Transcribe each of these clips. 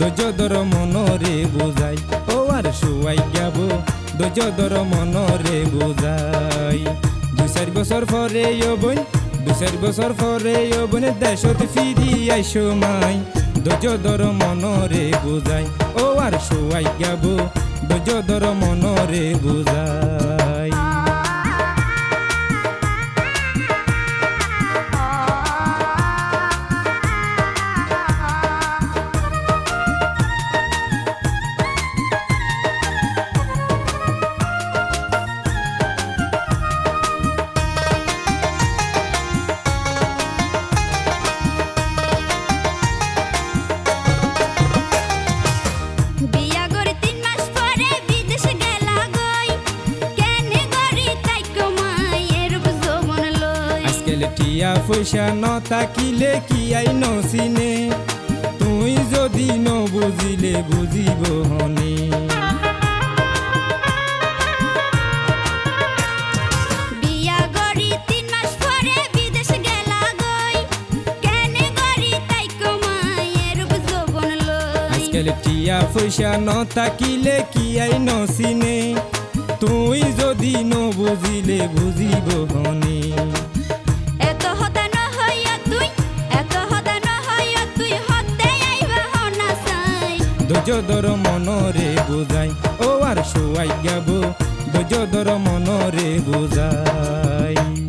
দোজদর মনরে বুঝাই। ও আর শুয়াই যাব দোজদর মনরে বুঝাই। দুই চার বছর পরে বোন, দুই চার বছর পরে বোন, দেশত ফিরি আইসো মাই দোজদর মনরে বুঝাই। ও আর শুয়াই যাব দোজদর মনরে বুঝাই। আজকাল টিয়া পয়সা ন থাকিলে কি আই নচিনে? তুই যদি ন বুঝিলে বুঝিব হনে। টিয়া পয়সা ন থাকিলে কি আই নচিনে? তুই যদি ন বুঝিলে বুঝিব হনে। দোজদর মনরে বুঝাই ও আর শুয়াই যাব দর মনরে বুঝাই।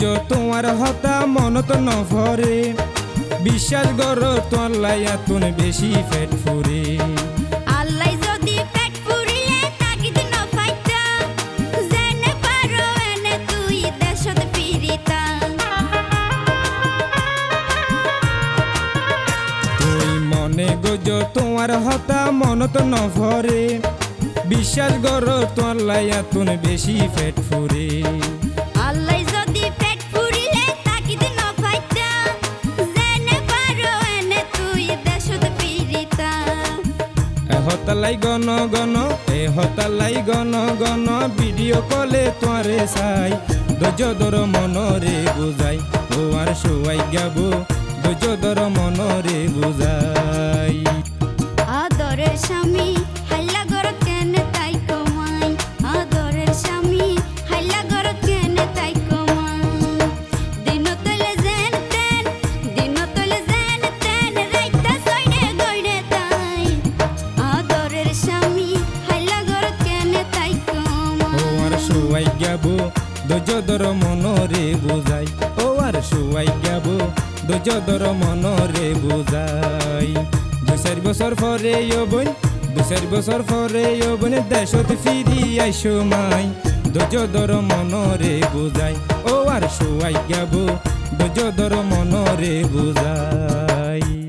গজ তোমার হতা মনত নভরে বিশ্বাস গর তোর লাইয়া তুন বেশি ফেট ফুরে। আল্লাহ যদি পেট পুরিলে তাগিদ ন ফাইতা জেনে পারো এনে তুই দেশত ফিরিতা। তুই মনে গজ তোমার হতা মনত নভরে বিশ্বাস গর তোর লাইয়া তুন বেশি ফেট ফুরে। গণ গন এ হতালাই গণ গণ, ভিডিও কলে তোরে চাই। দর মনরে বুঝাই ও আর শুয়াই গাব দর মনরে বুঝাই। আদরে স্বামী শুয়াই গাব দর মনরে বুঝাই। ও আর শুয়াই গাব দর মনরে বুঝাই। দু চার বছর পরে বোন দু চার বছর পরে বোন, দেশত ফিরি আইসো মাই দর মনরে বুঝাই, ও আর শুয়াই গাব দর মনরে বুঝাই।